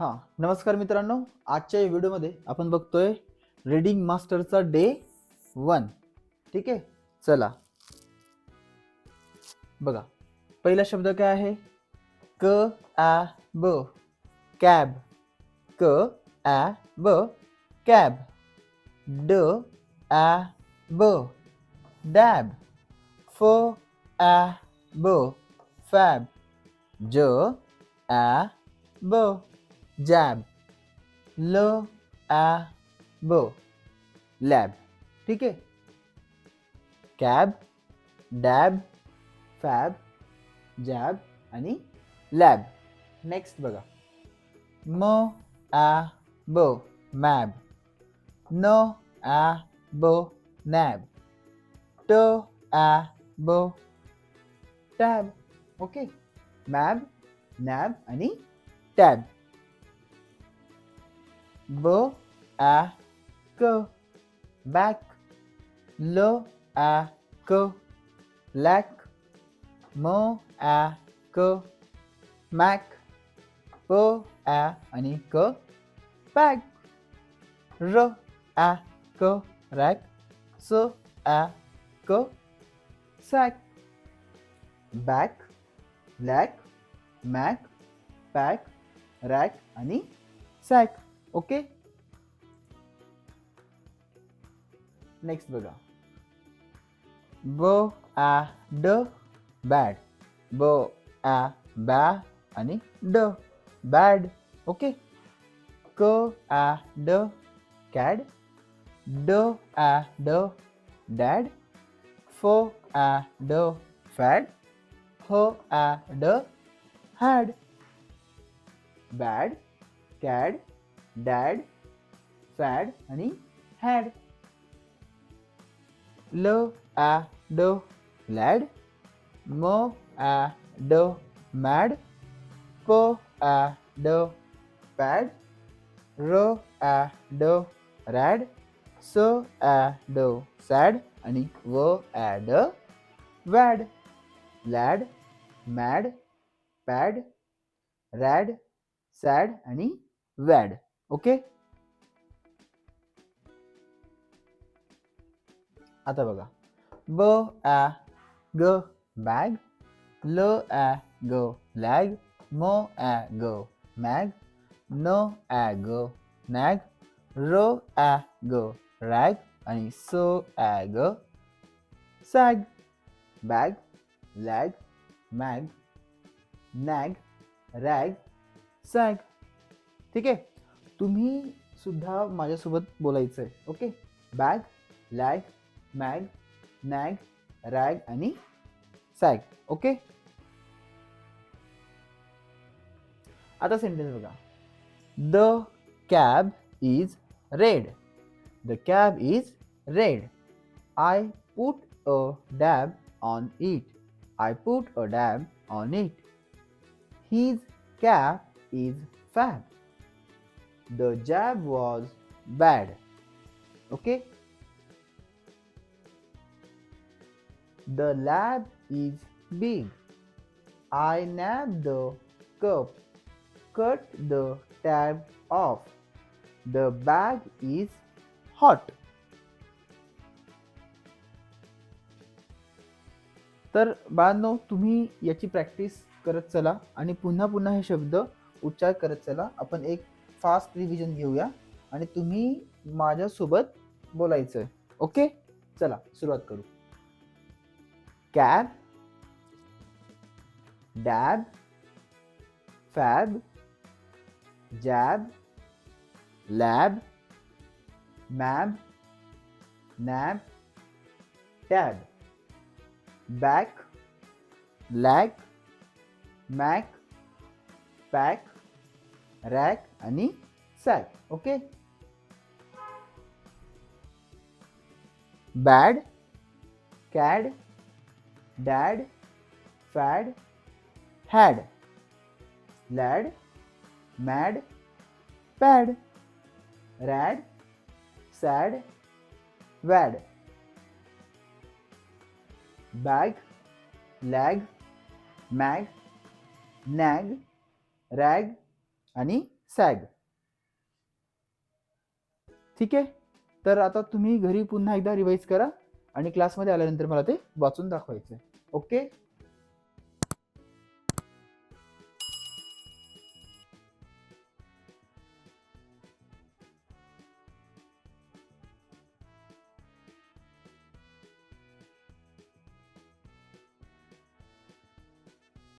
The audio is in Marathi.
हां नमस्कार मित्रांनो. आजच्या या व्हिडिओमध्ये आपण बघतोय रीडिंग मास्टरचा डे वन ठीक आहे? चला. बघा. पहिला शब्द काय आहे? क आ ब. कॅब. क आ ब. कॅब. ड आ ब. डॅब. फ आ ब. फॅब. ज आ ब. जॅब ल आ ब लॅब ठीक आहे? कॅब डॅब फॅब जॅब आणि लॅब नेक्स्ट बघा. म आ ब मॅब न आ ब नॅब ट आ ब टॅब ओके मॅब नॅब आणि tab Bo a go back. Lo a co black. Mo a co mac. Bo a ani co bag. Ro a co rack. So a co sack. Back, black, mac, pack, rack ani sack. Okay next बघा ब आ ड बॅड ब आ बॅ आणि ड बॅड ओके क आ ड कॅड ड आ ड डॅड फ आ ड फॅड ह आ ड had bad cad dad fad आणि हॅड. ल आ ड लॅड म आ ड मॅड प आ ड पॅड र आ ड रॅड स आ ड सॅड आणि व आ ड wad. Lad mad pad rad sad आणि वॅड. ओके आता बघा ब आ ग बॅग ल आ ग लॅग म आ ग मॅग न आ ग नॅग र आ ग रॅग आणि स आ ग sag bag lag mag nag rag sag ठीक आहे तुम्ही सुद्धा माझ्यासोबत बोलायचं आहे okay? Bag lag mag nag rag आणि सॅग ओके? आता सेंटेन्स बघा. The cab is red the cab is red I put a dab on it I put a dab on it his cab is fab the jab was bad. Okay. The lab is big. I nabbed the cup. Cut the tab off. The bag is hot. तर बाळांनो तुम्ही याची प्रॅक्टिस करत चला आणि पुन्हा पुन्हा हे शब्द उच्चार करत चला आपण एक फास्ट रिव्हिजन घेऊया आणि तुम्ही माझ्यासोबत बोलायचं ओके? चला सुरुवात करू. Cab dab fab jab lab mab nab tab back lack mack pack rack आणि sad okay? Bad cad dad fad had lad mad pad rad sad wad. Bag lag mag nag rag आणि सॅग ठीक आहे? तर आता तुम्ही घरी पुन्हा एकदा रिवाईज करा आणि क्लासमध्ये आल्यानंतर मला ते वाचून दाखवायचं आहे ओके